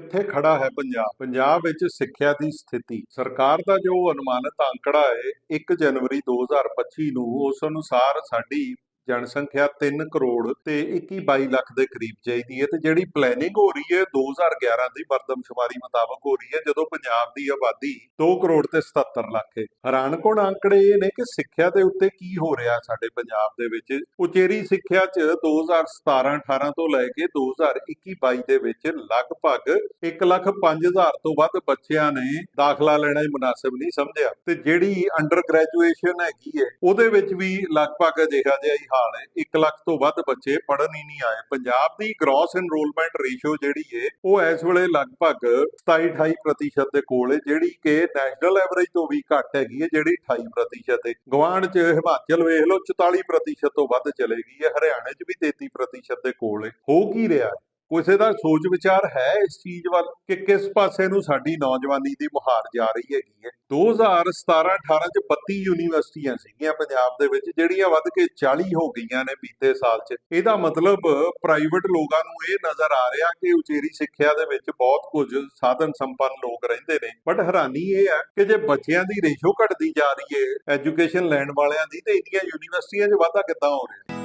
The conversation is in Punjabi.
ਕਿੱਥੇ ਖੜਾ ਹੈ ਪੰਜਾਬ? ਪੰਜਾਬ ਵਿੱਚ ਸਿੱਖਿਆ ਦੀ ਸਥਿਤੀ। ਸਰਕਾਰ ਦਾ ਜੋ ਅਨੁਮਾਨਿਤ ਅੰਕੜਾ ਹੈ 1 ਜਨਵਰੀ 2025 ਨੂੰ ਉਸ ਅਨੁਸਾਰ ਸਾਡੀ ਜਨਸੰਖਿਆ 3 ਕਰੋੜ ਤੇ 21 22 ਲੱਖ ਦੇ ਕਰੀਬ ਚਾਹੀਦੀ ਹੈ ਤੇ ਜਿਹੜੀ ਪਲੈਨਿੰਗ ਹੋ ਰਹੀ ਹੈ 2011 ਦੀ ਮਰਦਮਸ਼ੁਮਾਰੀ ਮੁਤਾਬਕ ਹੋ ਰਹੀ ਹੈ, ਜਦੋਂ ਪੰਜਾਬ ਦੀ ਆਬਾਦੀ 2 ਕਰੋੜ ਤੇ 77 ਲੱਖ ਹੈ। ਹੈਰਾਨਕੁਨ ਅੰਕੜੇ ਇਹ ਨੇ ਕਿ ਸਿੱਖਿਆ ਦੇ ਉੱਤੇ ਕੀ ਹੋ ਰਿਹਾ ਸਾਡੇ ਪੰਜਾਬ ਦੇ ਵਿੱਚ? ਉਚੇਰੀ ਸਿੱਖਿਆ 'ਚ 2017 18 ਤੋਂ ਲੈ ਕੇ 2021 22 ਦੇ ਵਿੱਚ ਲਗਭਗ 1 ਲੱਖ 5000 ਤੋਂ ਵੱਧ ਬੱਚਿਆਂ ਨੇ ਦਾਖਲਾ ਲੈਣਾ ਹੀ ਮੁਨਾਸਿਬ ਨਹੀਂ ਸਮਝਿਆ। ਤੇ ਜਿਹੜੀ ਅੰਡਰ ਗ੍ਰੈਜੂਏਸ਼ਨ ਹੈਗੀ ਹੈ, ਉਹਦੇ ਵਿੱਚ ਵੀ ਲਗਭਗ ਅਜਿਹਾ ਜਿਹਾ ਹੀ ਹਾਲ ਹੈ 1 ਲੱਖ ਤੋਂ ਵੱਧ ਬੱਚੇ ਪੜ੍ਹਨ ਹੀ ਨਹੀਂ ਆਏ। ਪੰਜਾਬ ਦੀ ਗ੍ਰੋਸ ਐਨਰੋਲਮੈਂਟ ਰੇਸ਼ੋ ਜਿਹੜੀ ਹੈ ਉਹ ਇਸ ਵੇਲੇ ਲਗਭਗ 27-28% ਦੇ ਕੋਲ ਏ, ਜਿਹੜੀ ਕਿ ਨੈਸ਼ਨਲ ਐਵਰੇਜ ਤੋਂ ਵੀ ਘੱਟ ਹੈਗੀ ਹੈ ਜਿਹੜੀ 28% ਏ। ਗਵਾਂਢ 'ਚ ਹਿਮਾਚਲ ਵੇਖ ਲਓ 44% ਤੋਂ ਵੱਧ ਚਲੇ ਗਈ ਹੈ ਹਰਿਆਣੇ 'ਚ ਵੀ 33% ਦੇ ਕੋਲ ਏ। ਹੋ ਕੀ ਰਿਹਾ? ਕਿਸੇ ਦਾ ਸੋਚ ਵਿਚਾਰ ਹੈ ਇਸ ਚੀਜ਼ ਵੱਲ ਕਿ ਕਿਸ ਪਾਸੇ ਨੂੰ ਸਾਡੀ ਨੌਜਵਾਨੀ ਦੀ ਮੁਹਾਰ ਜਾ ਰਹੀ ਹੈਗੀ ਹੈ। 2017-18 ਚ 32 ਯੂਨੀਵਰਸਿਟੀਆਂ ਸੀਗੀਆਂ ਪੰਜਾਬ ਦੇ ਵਿੱਚ, ਜਿਹੜੀਆਂ ਵੱਧ ਕੇ 40 ਹੋ ਗਈਆਂ ਨੇ ਬੀਤੇ ਸਾਲ 'ਚ। ਇਹਦਾ ਮਤਲਬ ਪ੍ਰਾਈਵੇਟ ਲੋਕਾਂ ਨੂੰ ਇਹ ਨਜ਼ਰ ਆ ਰਿਹਾ ਕਿ ਉਚੇਰੀ ਸਿੱਖਿਆ ਦੇ ਵਿੱਚ ਬਹੁਤ ਕੁਝ ਸਾਧਨ ਸੰਪੰਨ ਲੋਕ ਰਹਿੰਦੇ ਨੇ। ਬਟ ਹੈਰਾਨੀ ਇਹ ਹੈ ਕਿ ਜੇ ਬੱਚਿਆਂ ਦੀ ਰੇਸ਼ੋ ਘਟਦੀ ਜਾ ਰਹੀ ਹੈ ਐਜੂਕੇਸ਼ਨ ਲੈਣ ਵਾਲਿਆਂ ਦੀ, ਤੇ ਇੰਨੀਆਂ ਯੂਨੀਵਰਸਿਟੀਆਂ 'ਚ ਵਾਧਾ ਕਿੱਦਾਂ ਹੋ ਰਿਹਾ?